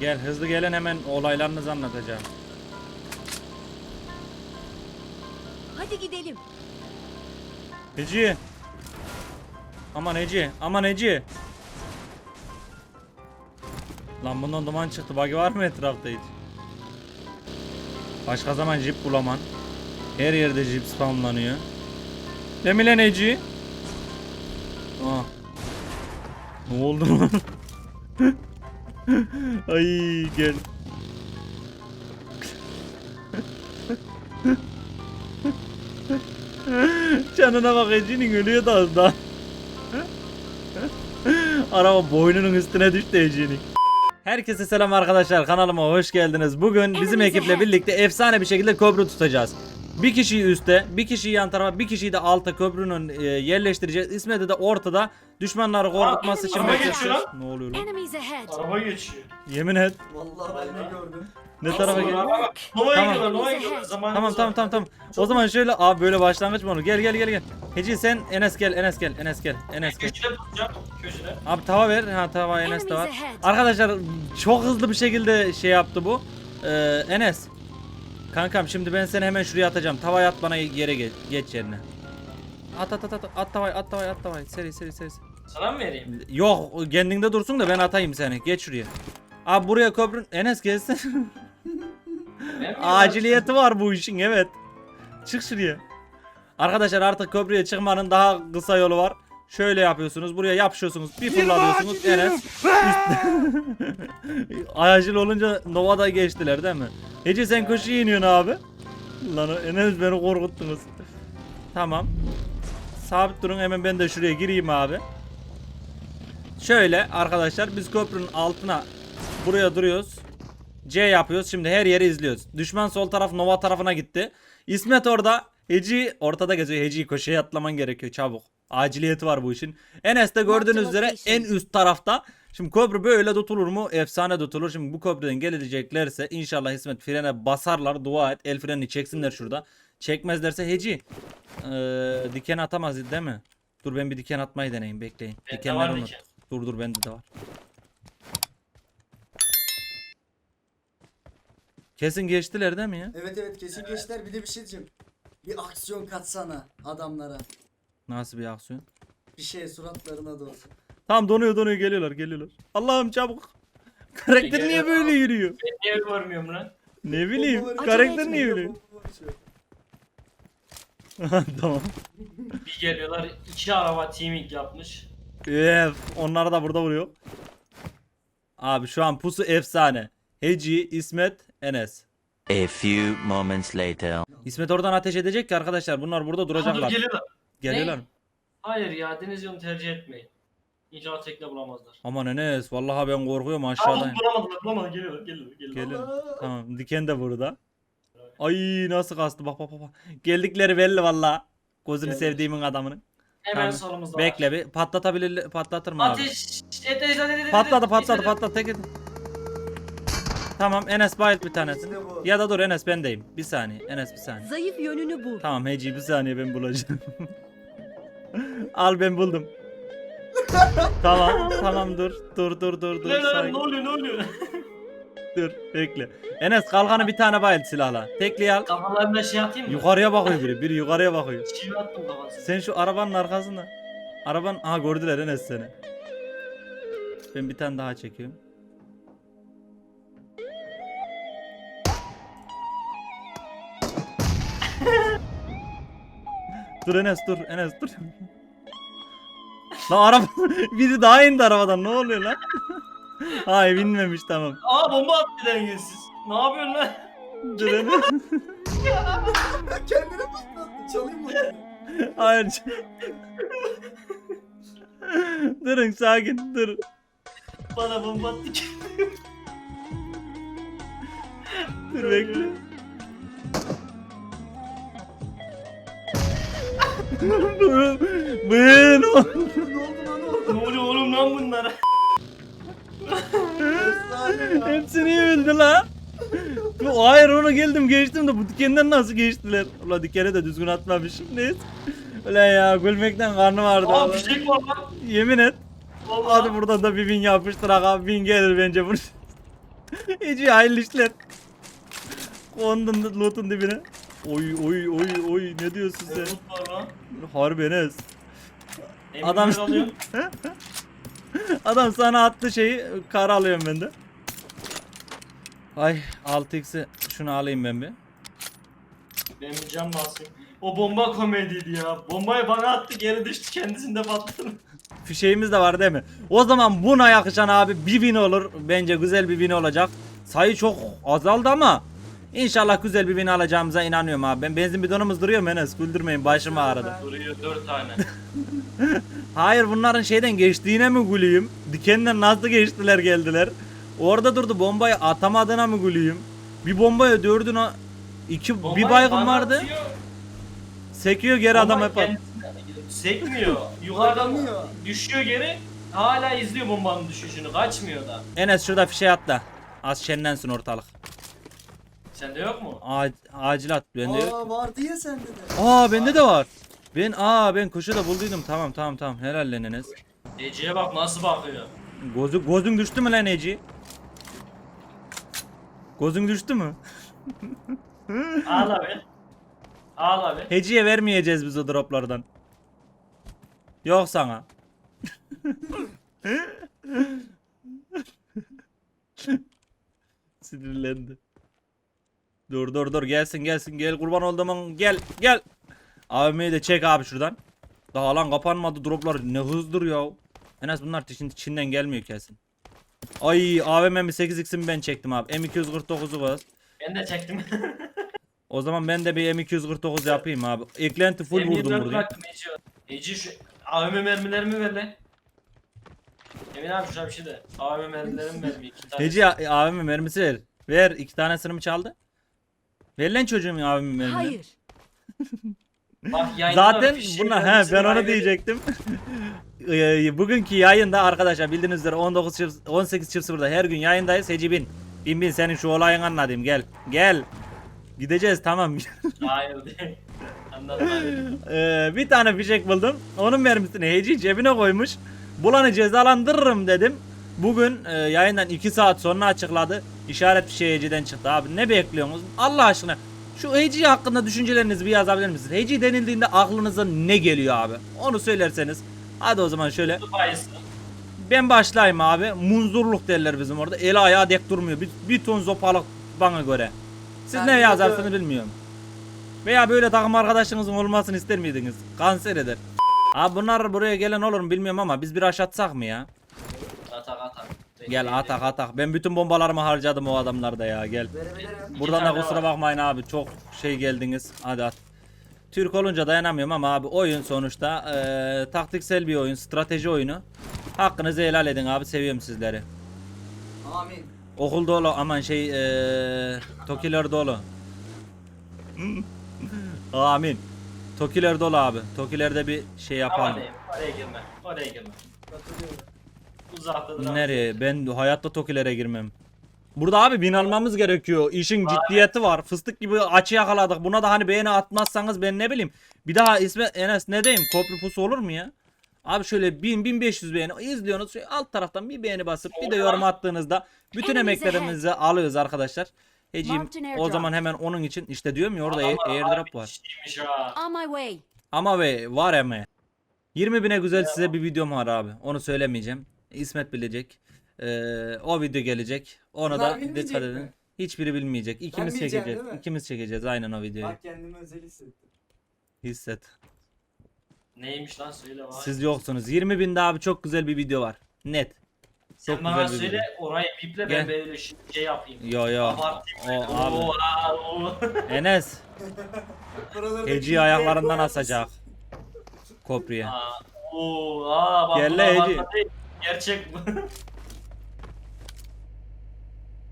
Gel hızlı gelin hemen olaylarınızı anlatacağım. Hadi gidelim. Eci. Aman Eci. Aman Eci. Lan bundan duman çıktı. Bagi var mı etrafta hiç? Başka zaman jip bulaman. Her yerde jip spamlanıyor. Değil mi lan Eci? Aa. Ne oldu lan? Ay gel. Canına bak Ece'nin ölüyor da az daha. Araba boynunun üstüne düştü Ece'nin. Herkese selam arkadaşlar kanalıma hoş geldiniz. Bugün bizim ekiple birlikte efsane bir şekilde köprü tutacağız. Bir kişiyi üstte, bir kişiyi yan tarafa, bir kişiyi de alta köprünün e, yerleştireceğiz. İsmet'i de ortada düşmanları korkutması için araba geçiyor Ne oluyor lan? Enemies ahead. Araba geçiyor. Yemin et. Vallahi ben de gördüm. Ne tarafa gel? work. Nova'ya Tamam. gidiyorlar, Nova'ya gidiyorlar. Zamanımız Tamam tamam var. tamam tamam. O zaman şöyle abi böyle başlangıç mı olur? Gel gel gel gel. Heci sen Enes gel Enes gel Enes gel Enes gel. Köşede tutacağım, köşede. Abi tava ver. Ha tava Enes de var. Arkadaşlar çok hızlı bir şekilde şey yaptı bu. Ee, Enes. Kankam şimdi ben seni hemen şuraya atacağım. Tavayı at bana yere geç, geç yerine. At at at at at tavayı at tavayı at tavayı. Seri seri seri. Sana mı vereyim? Yok kendinde dursun da ben atayım seni. Geç şuraya. Abi buraya köprü Enes gelsin. Aciliyeti var bu işin evet. Çık şuraya. Arkadaşlar artık köprüye çıkmanın daha kısa yolu var. Şöyle yapıyorsunuz. Buraya yapışıyorsunuz. Bir fırlatıyorsunuz. Enes. Acil olunca Nova'da geçtiler değil mi? Hece sen koşuya iniyorsun abi. Lan Enes beni korkuttunuz. Tamam. Sabit durun hemen ben de şuraya gireyim abi. Şöyle arkadaşlar biz köprünün altına buraya duruyoruz. C yapıyoruz. Şimdi her yeri izliyoruz. Düşman sol taraf Nova tarafına gitti. İsmet orada. Heci ortada geziyor. Heci'yi köşeye atlaman gerekiyor çabuk. Aciliyeti var bu işin. Enes de gördüğünüz üzere en üst tarafta. Şimdi köprü böyle tutulur mu? Efsane tutulur. Şimdi bu köprüden geleceklerse inşallah İsmet frene basarlar. Dua et. El frenini çeksinler şurada. Çekmezlerse Heci ee, diken atamaz değil mi? Dur ben bir diken atmayı deneyeyim bekleyin. Bende Dikenleri var unut. diken. Dur dur bende de var. Kesin geçtiler değil mi ya? Evet evet kesin geçtiler. Bir de bir şey diyeceğim. Bir aksiyon katsana adamlara. Nasıl bir aksiyon? Bir şey suratlarına doğru. Tamam donuyor donuyor geliyorlar geliyorlar. Allah'ım çabuk. Karakter niye böyle yürüyor? Ben niye görmüyorum lan? Ne bileyim. Karakter niye şu. tamam. Bir geliyorlar, iki araba teaming yapmış. Ef, onlar da burada vuruyor. Abi şu an pusu efsane. Heci, İsmet, Enes. A few moments later. İsmet oradan ateş edecek ki arkadaşlar bunlar burada Dur, duracaklar. geliyorlar. Geliyorlar. Ne? Hayır ya, deniz yolunu tercih etmeyin. İnşallah tekne bulamazlar. Aman Enes vallahi ben korkuyorum Aa, aşağıdayım. bulamadılar, bulamadılar. Geliyorlar, geliyorlar, geliyorlar. Gelin. Allah! Tamam diken de burada. Ay nasıl kastı bak bak bak. bak. Geldikleri belli valla. Gözünü Geldi. sevdiğimin adamının. Hemen Tamam. solumuzda Bekle var. bir patlatabilir patlatır mı abi? Ateş, et, et, Patladı patladı patladı tek et. Tamam Enes bayılt bir tanesini. Ya da dur Enes bendeyim. Bir saniye Enes bir saniye. Zayıf yönünü bul. Tamam Heci bir saniye ben bulacağım. Al ben buldum. tamam tamam dur dur dur dur dur Ne lan, sakin. ne oluyor, ne oluyor? dur bekle. Enes kalkanı bir tane bayılt silahla. Tekliği al. Kafalarına şey atayım mı? Yukarıya bakıyor biri. Biri yukarıya bakıyor. Çivi attım kafasına. Sen şu arabanın arkasında. Araban aha gördüler Enes seni. Ben bir tane daha çekiyorum. Dur Enes dur Enes dur. lan araba biri daha indi arabadan ne oluyor lan? Hayır binmemiş tamam. Aa bomba attı dengesiz. Ne yapıyorsun lan? Dur Enes. Kendine patlattı. Çalayım mı? Hayır. Durun sakin dur. Bana bomba attı. Dur bekle. Oldu lan oğlum? ne oluyor oğlum lan bunlara? Hepsini öldü la. Bu- Hayır ona geldim geçtim de bu dikenden nasıl geçtiler? Ula dikene de düzgün atmamışım neyse. Ulan ya gülmekten karnım ağrıdı. Aa Allah. fişek var lan. Yemin et. Vallahi. Hadi buradan da bir bin yapıştır aga bin gelir bence bunu. Ece hayırlı işler. Kondun loot'un dibine. Oy oy oy oy ne diyorsun sen? Umut var lan. Harbi Enes. Emin Adam- Adam... sana attı şeyi kar alıyorum ben de. Ay 6x'i şunu alayım ben bir. Benim bir can basayım. O bomba komediydi ya. Bombayı bana attı geri düştü kendisinde patladı. Fişeğimiz de var değil mi? O zaman buna yakışan abi bir win olur. Bence güzel bir win olacak. Sayı çok azaldı ama İnşallah güzel bir win alacağımıza inanıyorum abi. Ben benzin bidonumuz duruyor mu Enes? Güldürmeyin başım ağrıdı. Duruyor 4 tane. Hayır bunların şeyden geçtiğine mi güleyim? Dikenden nasıl geçtiler geldiler? Orada durdu bombayı atamadığına mı güleyim? Bir bombaya dördüne iki bir Bombayı baygın bana vardı. atıyor, Sekiyor geri adam hep at- kendisine- Sekmiyor. Yukarıdan düşüyor geri. Hala izliyor bombanın düşüşünü. Kaçmıyor da. Enes şurada fişe at da. Az şenlensin ortalık. Sende yok mu? A- acil at bende yok. Aa vardı ya sende de. Aa bende de var. Ben aa ben kuşu da bulduydum. Tamam tamam tamam. Helal lan Enes. Ece'ye bak nasıl bakıyor. Gözü, gözün düştü mü lan Eci? Gözün düştü mü? Al abi. Al abi. Heciye vermeyeceğiz biz o droplardan. Yok sana. Sinirlendi. Dur dur dur gelsin gelsin gel kurban olduğumun gel gel. AVM'yi de çek abi şuradan. Daha lan kapanmadı droplar ne hızdır ya. En az bunlar Çin, Çin'den gelmiyor kesin. Ay AVM'mi 8x'imi ben çektim abi. M249'u var. Ben de çektim. O zaman ben de bir M249 yapayım abi. Eklenti full Emniyet vurdum ver buraya. bıraktım. Ece şu AVM mermilerimi ver lan. Emin abi şuna bir şey de. AVM mermilerimi ver bir iki tane. Heci abime mermisi ver. Ver iki tanesini mi çaldı? Ver lan çocuğum abime mermini. Hayır. Bak yayında Zaten fişeği buna he ben onu diyecektim. Ee, Bugünkü yayında arkadaşlar bildiğiniz üzere 19 çift, 18 çift sıfırda her gün yayındayız. Heci bin. Bin bin senin şu olayını anladım gel. Gel. Gideceğiz tamam. Hayır değil. Anladım anladım. Ee, bir tane fişek buldum. Onun mermisini Heci cebine koymuş. Bulanı cezalandırırım dedim. Bugün e, yayından 2 saat sonra açıkladı. İşaret fişeği Heci'den çıktı abi. Ne bekliyorsunuz? Allah aşkına. Şu Heci hakkında düşüncelerinizi bir yazabilir misiniz? Heci denildiğinde aklınıza ne geliyor abi? Onu söylerseniz. Hadi o zaman şöyle. Ben başlayayım abi. Munzurluk derler bizim orada. El ayağı dek durmuyor. Bir, bir ton zopalık bana göre. Siz Ben ne yazarsınız bilmiyorum. Veya böyle takım arkadaşınızın olmasını ister miydiniz? Kanser eder. Abi bunlar buraya gelen olur mu bilmiyorum ama biz bir aş atsak mı ya? Gel atak atak. Ben bütün bombalarımı harcadım o adamlarda ya gel. Buradan da kusura bakmayın abi çok şey geldiniz. Hadi at. Türk olunca dayanamıyorum ama abi oyun sonuçta eee, taktiksel bir oyun, strateji oyunu. Hakkınızı helal edin abi seviyorum sizleri. Amin. Okul dolu aman şey eee Tokiler dolu. Amin. Tokiler dolu abi. Tokilerde bir şey yapalım. Oraya girme. Oraya girme. Katılıyorum. Uzaktadır. abi. Nereye? Ben hayatta Tokilere girmem. Burada abi bin almamız gerekiyor. İşin ciddiyeti var. Fıstık gibi açı yakaladık. Buna da hani beğeni atmazsanız ben ne bileyim. Bir daha ismi Enes ne diyeyim? Kopru pusu olur mu ya? Abi şöyle 1000 1500 beğeni izliyorsunuz. Şöyle alt taraftan bir beğeni basıp bir de yorum attığınızda bütün emeklerimizi alıyoruz arkadaşlar. Hecim o zaman hemen onun için işte diyorum ya orada Adamlar air- airdrop var. Ama ve var ama. 20 bine güzel size bir videom var abi. Onu söylemeyeceğim. İsmet bilecek. Ee, o video gelecek. Ona Bunlar da bilmeyecek dikkat edin. mi? Hiçbiri bilmeyecek. İkimiz bileceğim, çekeceğiz. değil mi? İkimiz çekeceğiz aynen o videoyu. Bak kendimi özel hissettim. Hisset. Neymiş lan söyle bana. Siz yoksunuz. 20 binde abi çok güzel bir video var. Net. Sen çok bana güzel bir söyle orayı biple Gel. ben böyle şey, şey yapayım. Yo yo. Abartayım. O abi. Oo, aa, oo. Enes. Buralarda Heci ayaklarından asacak. Kopriye. Aa, oo, aa, bak Gel bu lan da Heci. değil. Gerçek bu.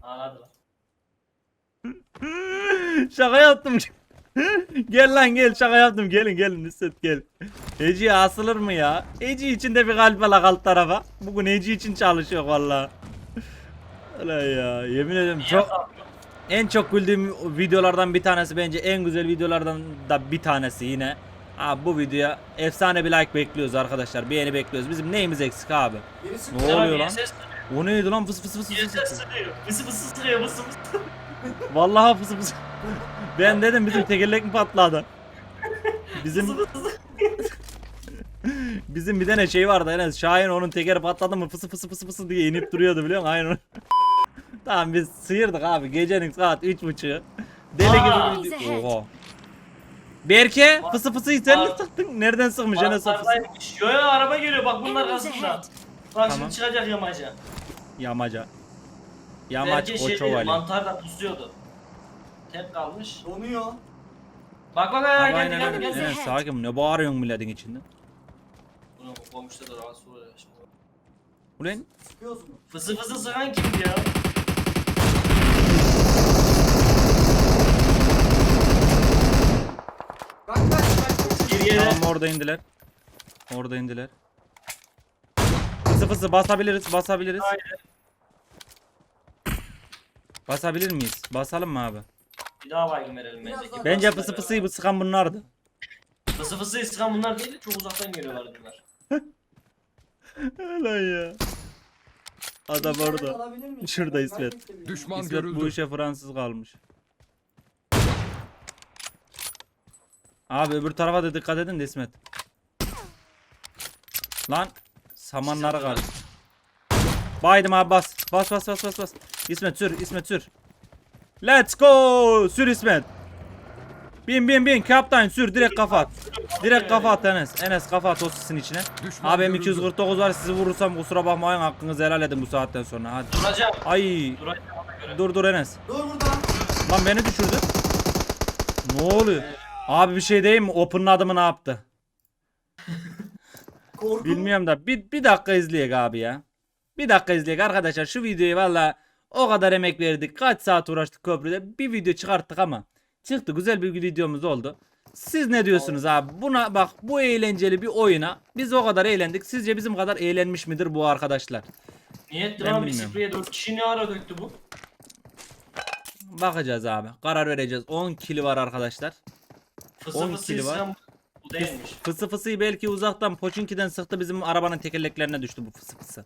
Anladım. şaka yaptım. gel lan gel şaka yaptım. Gelin gelin Hisset gel. Eci asılır mı ya? Eci içinde bir kalp alak alt tarafa. Bugün Eci için çalışıyor valla. Ulan ya yemin ederim çok en çok güldüğüm videolardan bir tanesi bence en güzel videolardan da bir tanesi yine. Abi bu videoya efsane bir like bekliyoruz arkadaşlar. Beğeni bekliyoruz. Bizim neyimiz eksik abi? Birisi Ne oluyor lan? O neydi lan fıs fıs fıs fıs Yeter fıs. sıkıyor. Fısı fısı sıkıyor fısı fısı. Vallahi fıs fıs. Ben dedim bizim tekerlek mi patladı? Bizim bizim bir tane şey vardı Enes. Şahin onun tekeri patladı mı fısı fısı fısı fısı diye inip duruyordu biliyor musun? Aynen. tamam biz sıyırdık abi. Gecenin saat 3.30'u. Deli Aa. gibi. bir- Oha. Berke fısı fısıyı sen mi sıktın? Nereden sıkmış o fısı? Mantarlaymış. Yo yo araba geliyor bak bunlar Enemies ahead. Bak Tamam. şimdi çıkacak yamaca. Yamaca. Yamaç Belki şey o değil, çovali. mantar da pusuyordu. Tek kalmış. Donuyor. Bak bak bak geldi aynen geldi öyle. geldi. Enes sakin ne bağırıyorsun milletin içinde? Bunu komşuda da rahatsız oluyor şimdi. Ulan Sıkıyoruz mu? Fısı fısı sıkan kimdi ya? Bak bak bak. Gir yere. tamam orada indiler. Orada indiler. Fısı fısı basabiliriz basabiliriz. Aynen. Basabilir miyiz? Basalım mı abi? Bir daha baygın verelim Biraz bence. daha- Bence fısı fısıyı bu sıkan bunlardı. Fısı fısı sıkan bunlar değil çok uzaktan geliyorlar bunlar. Lan ya. Adam orada. alabilir miyim? Şurada Ben İsmet. Düşman İsmet görüldü. bu işe Fransız kalmış. Abi öbür tarafa da dikkat edin de İsmet. Lan samanlara kal. Baydım abi bas. Bas bas bas bas bas. İsmet sür İsmet sür. Let's go. Sür İsmet. Bin bin bin kaptan sür direkt kafa at. Direkt kafa at Enes. Enes kafa at o sisin içine. Düşman Abi görüldü. M249 var sizi vurursam kusura bakmayın hakkınızı helal edin bu saatten sonra hadi. Duracağım. Ay Duracağım dur dur Enes. Dur burada. Lan beni düşürdü. Ne oluyor? Abi bir şey değil mi? Open'ın adımı ne yaptı? Korku. Bilmiyorum da bir, bir dakika izleyek abi ya. Bir dakika izleyek arkadaşlar şu videoyu valla o kadar emek verdik. Kaç saat uğraştık köprüde. Bir video çıkarttık ama çıktı güzel bir videomuz oldu. Siz ne diyorsunuz abi? Buna bak bu eğlenceli bir oyuna biz o kadar eğlendik. Sizce bizim kadar eğlenmiş midir bu arkadaşlar? Niyetli Ben lan bir bilmiyorum. spreye 4 kişi ne ara döktü bu? Bakacağız abi. Karar vereceğiz. 10 kili var arkadaşlar. Fısı 10 fısı kili var. bu değilmiş. Fısı fısıyı belki uzaktan Poçinki'den sıktı bizim arabanın tekerleklerine düştü bu fısı fısı.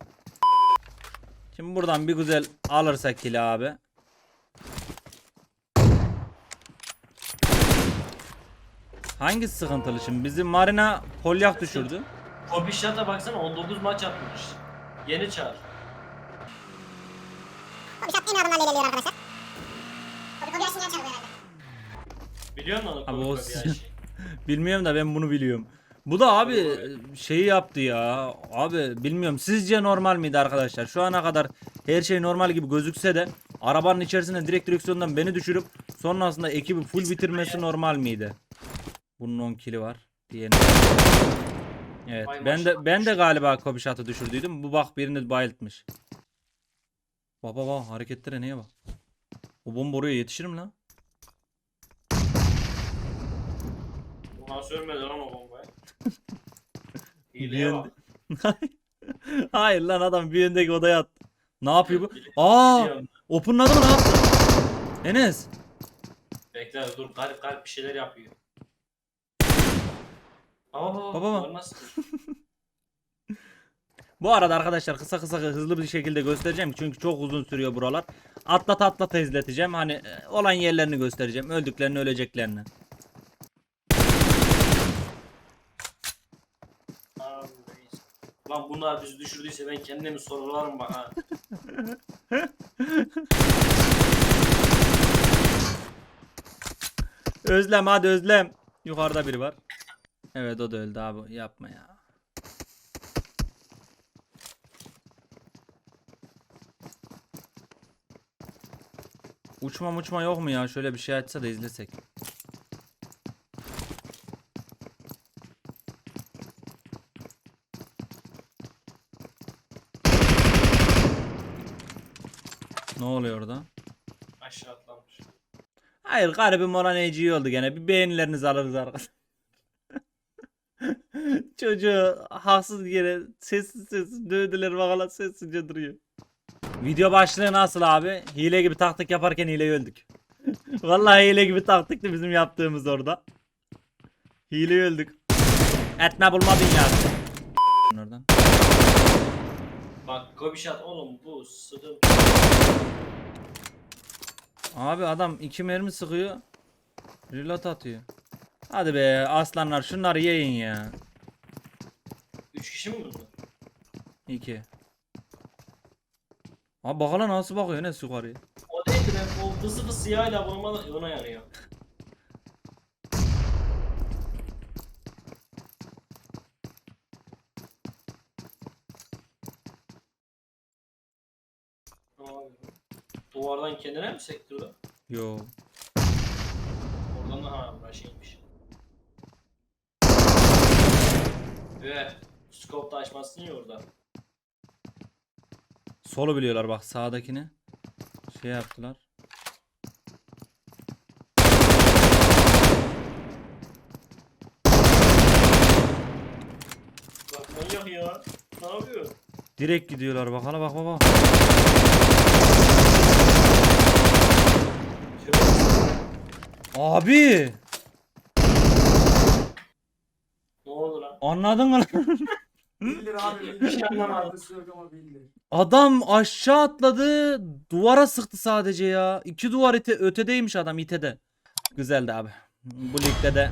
Şimdi buradan bir güzel alırsak kili abi. Hangisi sıkıntılı şimdi? Bizim Marina polyak düşürdü. Kopişata baksana 19 maç atmış. Yeni çağır. Biliyor musun? Abi o s-? Bilmiyorum da ben bunu biliyorum. Bu da abi şeyi yaptı ya. Abi bilmiyorum sizce normal miydi arkadaşlar? Şu ana kadar her şey normal gibi gözükse de arabanın içerisinde direkt direksiyondan beni düşürüp sonrasında ekibi full bitirmesi normal miydi? Bunun 10 kili var. Diğerine. Evet. Vay Ben de maşallah. ben de galiba Kobe Shot'ı düşürdüydüm. Bu bak birini bayıltmış. Baba baba hareketlere neye bak. O bomba oraya yetişir mi lan? Ulan sürmedi lan o bombayı. Biliyorsun. bak. Hayır lan adam bir öndeki odaya attı. Ne yapıyor bu? Aa! Open'ın adamı ne yaptı? Enes. Bekle dur garip garip bir şeyler yapıyor. Baba baba. Nasıl? Bu arada arkadaşlar kısa kısa hızlı bir şekilde göstereceğim çünkü çok uzun sürüyor buralar. Atlat atlat izleteceğim. Hani e, olan yerlerini göstereceğim. Öldüklerini, öleceklerini. Abi, reis. Lan bunlar bizi düşürdüyse ben kendimi sorularım bak ha. Özlem hadi Özlem. Yukarıda biri var. Evet o da öldü abi. Yapma ya. Uçma uçma yok mu ya? Şöyle bir şey açsa da izlesek. Ne oluyor orada? Aşağı atlamış. Hayır garibim olan iyi oldu gene. Bir beğenilerinizi alırız arkadaşlar. Çocuğu haksız yere sessiz sessiz dövdüler bakalım sessizce duruyor. Video başlığı nasıl abi? Hile gibi taktik yaparken hile öldük. Vallahi hile gibi taktikti bizim yaptığımız orada. Hile öldük. Etme bulma dünyası. Oradan. Bak Kobişat oğlum bu sıkıntı. Abi adam iki mermi sıkıyor. Reload atıyor. Hadi be aslanlar şunları yiyin ya. 3 kişi mi vurdu? İki. Abi bakalım nasıl bakıyor ne yukarıya. O değil de o fısı fısı yağıyla vurma ona yarıyor. Abi, Duvardan kendine mi sektirdi? Yo. Oradan da ha bura şeymiş. Ve scope da açmazsın ya orada. Solu biliyorlar bak sağdakini. Şey yaptılar. Bak manyak ya. Ne yapıyor? Direkt gidiyorlar bak bak bak bak. Abi Ne oldu lan? anladın mı? lan? Bildir abi bildir. Bir şey anlamadım. Yok ama adam aşağı atladı duvara sıktı sadece ya. İki duvar ite, ötedeymiş adam itede. Güzeldi abi. Bu ligde de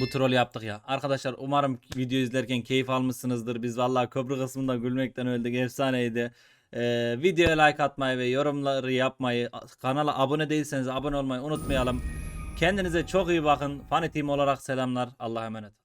bu troll yaptık ya. Arkadaşlar umarım video izlerken keyif almışsınızdır. Biz vallahi köprü kısmında gülmekten öldük. Efsaneydi. Ee, videoya like atmayı ve yorumları yapmayı, kanala abone değilseniz abone olmayı unutmayalım. Kendinize çok iyi bakın. Funny olarak selamlar. Allah'a emanet.